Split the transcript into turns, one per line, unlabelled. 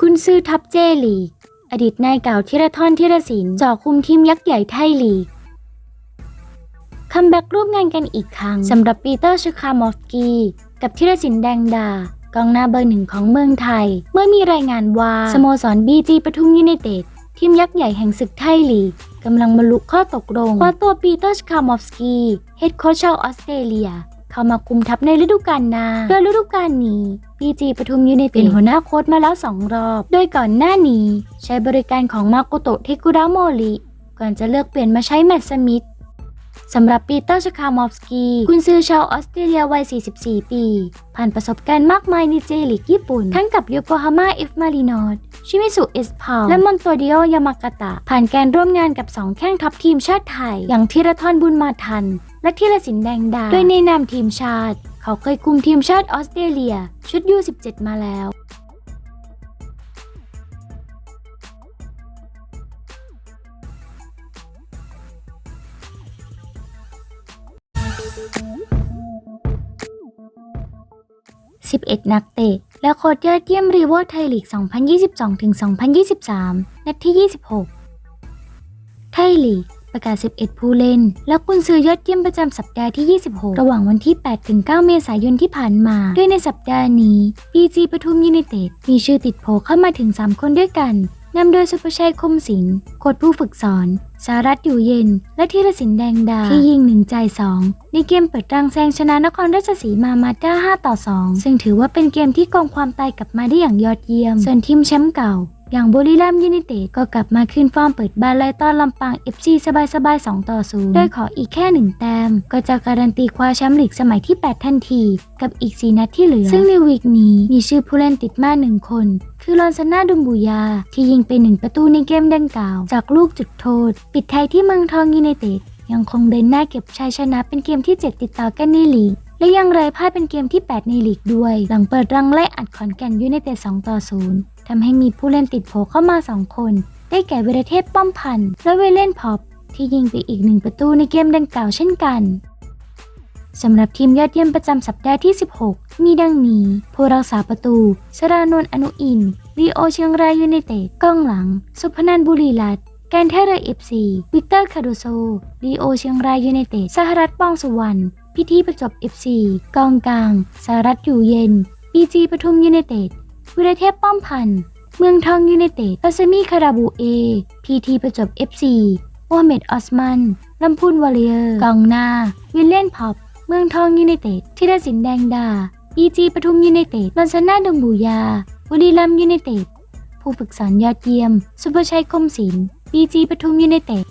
กุนซือทัพเจลีก อดีตนายเก่าธีรทรธีรศิลป์จ่อคุมทีมยักษ์ใหญ่ไทยลีก คัมแบ็กร่วมงานกันอีกครั้งสำหรับปีเตอร์ชคามอฟสกีกับธีรศิลป์แดงดากองหน้าเบอร์หนึ่งของเมืองไทย เมื่อมีรายงานว่า สโมสรบีจีปทุมยูไนเต็ดทีมยักษ์ใหญ่แห่งศึกไทยลีกกำลังบรรลุข้อตกลงว้าตัวปีเตอร์ชคามอฟสกีเฮดโค้ชชาวออสเตรเลีย เข้ามาคุมทัพในฤดูกาลหน้าโดยฤดูกาลนี้บีจีปทุมยูไนเต็ดเป็นหัวหน้าโค้ชมาแล้วสองรอบ โดยก่อนหน้านี้ ใช้บริการของมาโกโตะเทกุระโมริก่อนจะเลือกเปลี่ยนมาใช้แมตต์สมิธสำหรับปีเตอร์ชคามอฟสกีกุนซือชาวออสเตรเลียวัย 44 ปี ผ่านประสบการณ์มากมายในเจลีกญี่ปุ่น ทั้งกับโยโกฮาม่าเอฟมารินอสชิมิสุเอสพาวและมอนโตดิโอยามากาตะ ผ่านการร่วมงานกับ 2 แข้งท็อปทีมชาติไทย อย่างธีรทรบุญมาทัน และธีรศิลป์แดงดาโดยในนามทีมชาติ เขาเคยคุมทีมชาติออสเตรเลีย ชุดยู17มาแล้ว11 นักเตะ และโค้ชยอดเยี่ยมรีโวไทยลีก 2022-2023 นัดที่ 26 ไทยลีก ประกาศ 11 ผู้เล่น และกุนซือยอดเยี่ยมประจำสัปดาห์ที่ 26 ระหว่างวันที่8-9เมษายนที่ผ่านมาด้วยในสัปดาห์นี้ BG ปทุมยูไนเต็ดมีชื่อติดโผเข้ามาถึง 3 คนด้วยกันนำโดยสุภชัยคมศิลป์โค้ชผู้ฝึกสอนสารัตอยู่เย็น และธีรศิลป์แดงดา ที่ยิงหนึ่งใจสองในเกมเปิดรังแซงชนะนครราชสีมามาด้า5ต่อ 2 ซึ่งถือว่าเป็นเกมที่กองความตายกลับมาได้อย่างยอดเยี่ยม ส่วนทีมแชมป์เก่า อย่างบุรีรัมย์ยูไนเต็ดก็กลับมาขึ้นฟอร์มเปิดบ้านไล่ต้อนลำปาง FC สบายๆ 2 ต่อ 0 โดยขออีกแค่ 1 แต้ม ก็จะการันตีคว้าแชมป์ลีกสมัยที่ 8 ทันที กับอีก 4 นัดที่เหลือ ซึ่งในวีคนี้มีชื่อผู้เล่นติดมาหนึ่งคน คือลอนซาน่าดุมบูยา ที่ยิงไปหนึ่งประตูในเกมดังกล่าว จากลูกจุดโทษ ปิดท้ายที่เมืองทองยูไนเต็ดยังคงเดินหน้าเก็บชัยชนะเป็นเกมที่ 7 ติดต่อกันในลีกและยังไร้พ่ายเป็นเกมที่ 8 ในลีกด้วย หลังเปิดรังไล่อัดขอนแก่นยูไนเต็ด2ต่อ 0 ทำให้มีผู้เล่นติดโผเข้ามา 2 คน ได้แก่เวรเทพป้อมพันธ์และเวเลนพอปที่ยิงไปอีกหนึ่งประตูในเกมดังกล่าวเช่นกันสำหรับทีมยอดเยี่ยมประจำสัปดาห์ที่ 16 มีดังนี้ ผู้รักษาประตู สรานนท์อนุอินทร์รีโอเชียงรายยูไนเต็ดกองหลัง สุพนันบุรีรัตน์การท่าเรอเอฟซีวิกเตอร์คาโดโซรีโอเชียงรายยูไนเต็ดสหรัฐป้องสุวรรณพิธีประจบเอฟซีกองกลางสหรัฐอยู่เย็นบีจีปทุมยูไนเต็ด วิรเทพป้อมพันธ์ เมืองทองยูไนเต็ดอัสมีคาราบูเอ พีทีประจบเอฟซีโมฮัมเหม็ดออสมันลำพูนวอลเลเยอร์กองหน้าวิลเลียนพอปเมืองทองยูไนเต็ดธีรศิลป์แดงดาบีจีปทุมยูไนเต็ดลอนซาน่าดงบูยาบุรีรัมย์ยูไนเต็ดผู้ฝึกสอนยอดเยี่ยม สุภชัยคมศิลป์บีจีปทุมยูไนเต็ด